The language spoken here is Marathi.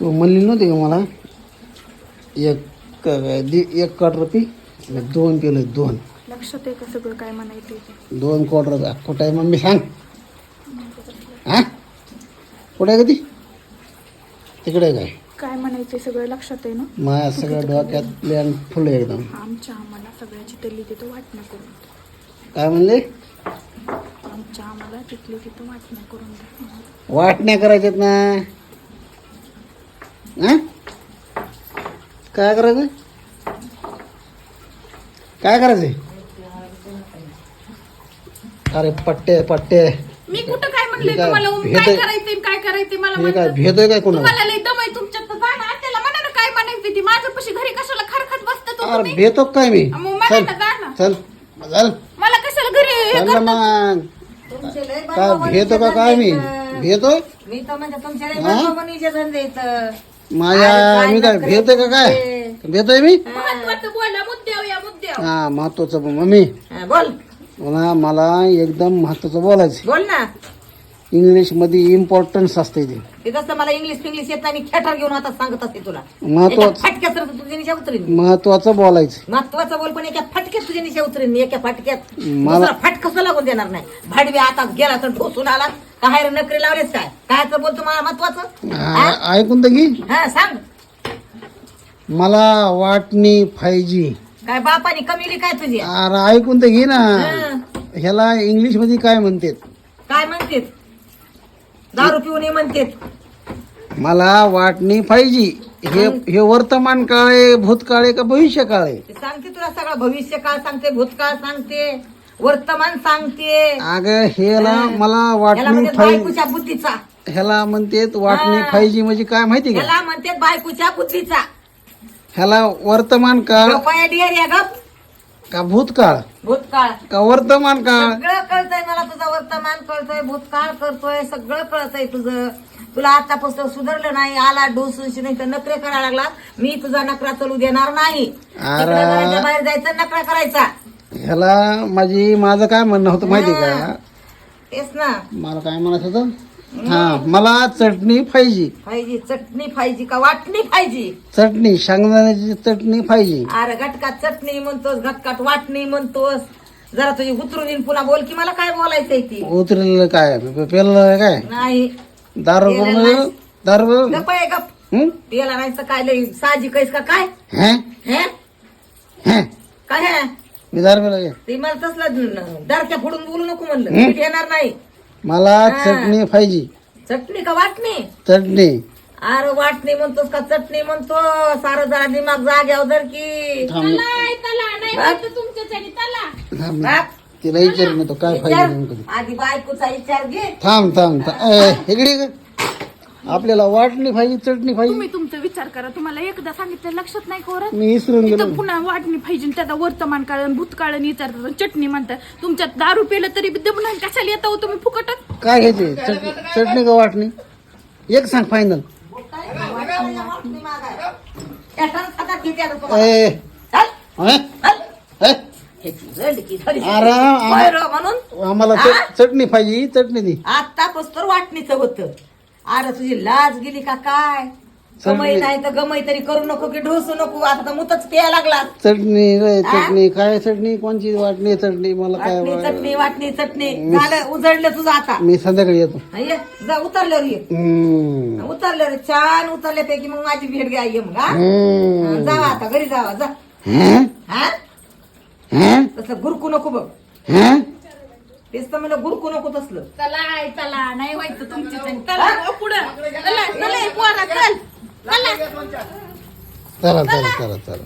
तू म्हणली नव्हती का मला? एक दि- एक क्वार्टर पी दोन केलं दोन. लक्षात आहे का सगळं काय म्हणायचं ते? दोन क्वार्टर कुठं आहे मम्मी सांग. हा? कुठे आहे का ती? तिकडे आहे काय? काय म्हणायचं सगळं लक्षात आहे ना? माझ्या सगळ्या डोक्यात प्लॅन फुल आहे एकदम. आमच्या आम्हाला सगळ्याची तल्ली तिथं वाटण्या करून द्या. काय म्हणले? आमच्या आम्हाला तिथली तिथं वाटण्या करून द्या. वाटण्या करायच्यात ना? काय करायचं काय करायचंय अरे पट्टे पट्टे मी कुठं काय म्हणले काय तुम्हाला भेट काय आहे? करायचंय आणि काय करायचंय मला हे काय म्हणतात. भेटोय काय कोणाला तुम्हाला लय दम आहे तुमच्यात तर जा ना त्याला म्हणा ना काय म्हणायचं ती माझ्या पशी घरी कशाला खरखत बसता तो अरे तुम्ही भेटो काय मी मग मला चल ना जा ना. चल चल मला कशाला घरी हे चल ना करता? मग तुमचे लय काय बनवा भेटो का काय मी भेटोय मी तर म्हणजे तुमच्या लय हा? बनवा बनवीचे धंदे इथं. माझ्या मी काय भेटोय का काय? तुमचे. भेटोय मी? महत्वाचं बोला या हा महत्वाचं बोल. मम्मी. हा, बोल. मला मला एकदम महत्वाचं बोलायचं बोल ना. इंग्लिशमध्ये इम्पॉर्टन्स असते ते मला इंग्लिश फिंग्लिश येत नाही मी खेटर घेऊन आता सांगत असते तुला. महत्त्व एका फटक्यात तर तुझ्या निशा उतरीन महत्वाचं बोलायचं महत्वाचं बोल पण एका फटक्यात तुझ्या निशा उतरीन एका फटक्यात मला- दुसरा फटका सुद्धा लागून देणार नाही? भाडवी आता गेला तर ढोसून आला. काय रे नकरी लावलेस काय? काय बोलतो मला महत्वाचं? आ- ऐकून तर घे. हा सांग. मला वाटणी फायजी. काय बापाने कमी काय तुझी? अरे ऐकून तर घे ना. हा. ह्याला इंग्लिशमध्ये काय म्हणतात? काय म्हणतेत? दारू पिऊ नये म्हणतेत. मला वाटणी पाहिजे हे हे वर्तमान काळ आहे भूतकाळ आहे का भविष्य काळ आहे? ते सांगते तुला सगळं. भविष्य काळ सांगते भूतकाळ सांगते. वर्तमान सांगते. अगं ह्याला मला याला वाटणी म्हणतात बायकोच्या बुद्धीचा. ह्याला म्हणतात वाटणी हा. पाहिजे म्हणजे काय माहिती का? याला म्हणतात बायकोच्या बुद्धीचा. ह्याला वर्तमान काळ डिअर या गप. का भूतकाळ? भूतकाळ. का वर्तमान काळ? सगळं कळतंय मला तुझं वर्तमान कळतंय भूतकाळ करतोय सगळं कळतंय तुझं. तुला आतापासून सुधारलं नाही आला डोसूशी नाही तर नखरे करायला लागला मी तुझा नकरा चलू देणार नाही. अरे. तिकडे घराच्या बाहेर जायचं नकरा करायचा. ह्याला माझी माझं काय म्हणणं होतं माहिती का? तेच ना. मला काय म्हणायचं होतं? हा मला चटणी पाहिजे. पाहिजे चटणी पाहिजे का वाटणी पाहिजे? चटणी शेंगदाण्याची चटणी पाहिजे. अरे घटकात चटणी म्हणतोस घटकात वाटणी म्हणतोस. जरा तुझी उतरून येईन पुन्हा बोल की मला काय बोलायचंय ती? उतरलेलं काय? पेरलं काय? नाही. दारू करून नाही. दारू गप आहे गप हं? पियाला नाही तर काय लय साहजिक आहेस का? काय? हं? हे? हं? मी दारू पिला काय? ते मला तसलं डरक्या फोडून बोलू नको म्हणलं. येणार नाही. मला. चटणी पाहिजे. चटणी का वाटणी? चटणी. अरे वाटणी म्हणतोस का? चटणी म्हणतो सारं जरा दिमाग जाग्यावर जर की. थांब नाही तला नाही म्हणतं तुमच्यासाठी तला. थांब. बाप, तिला विचार मी तो काय विचार. पाहिजे. आधी बायकोचा विचार घे. थांब थांब थांब. ए, इकडे ये ग. आपल्याला वाटणी पाहिजे चटणी पाहिजे तुम्ही तुमचा विचार करा. तुम्हाला एकदा सांगितलं लक्षात नाही कोरत मी विसरून गेलो. इथं पुन्हा वाटणी पाहिजे त्याचा वर्तमान काळ आणि भूतकाळ आणि विचारतात चटणी म्हणतात. तुमच्यात दारू पिलं तरी दम नाही कशाला येता हो तुम्ही फुकटच? काय घ्यायचे चटणी चटणी का वाटणी? एक सांग फायनल. ए. हं? हे आम- म्हणून. आम्हाला चटणी पाहिजे चटणी दी. आता तर वाटणीचं होतं. अरे तुझी लाज गेली का काय? चटणी. नाही तर गमई तरी करू नको की ढोसू नको. आता तर मुतच प्यायला लागला चटणी रे? चटणी. काय चटणी? कोणची? वाटणी चटणी. मला काय वाटणी चटणी वाटणी चटणी. झालं उजडलं तुझं आता. मी संध्याकाळी येतो. ये. जा उतरल्यावर ये. हम्म. उतरल्यावर छान उतरल्यापैकी मग माझी भेट घ्या ये मग हा. हम्म. जावा आता घरी जावा जा. हं? हा? हं? तसं गुरकू नको बघ. हं? तेच तर मला गुरकू नको तसलं. चला चला. नाही व्हायचं तुमच्या चला हो पुढं. चला चला पोरा चल. चला. चला चला चला चला.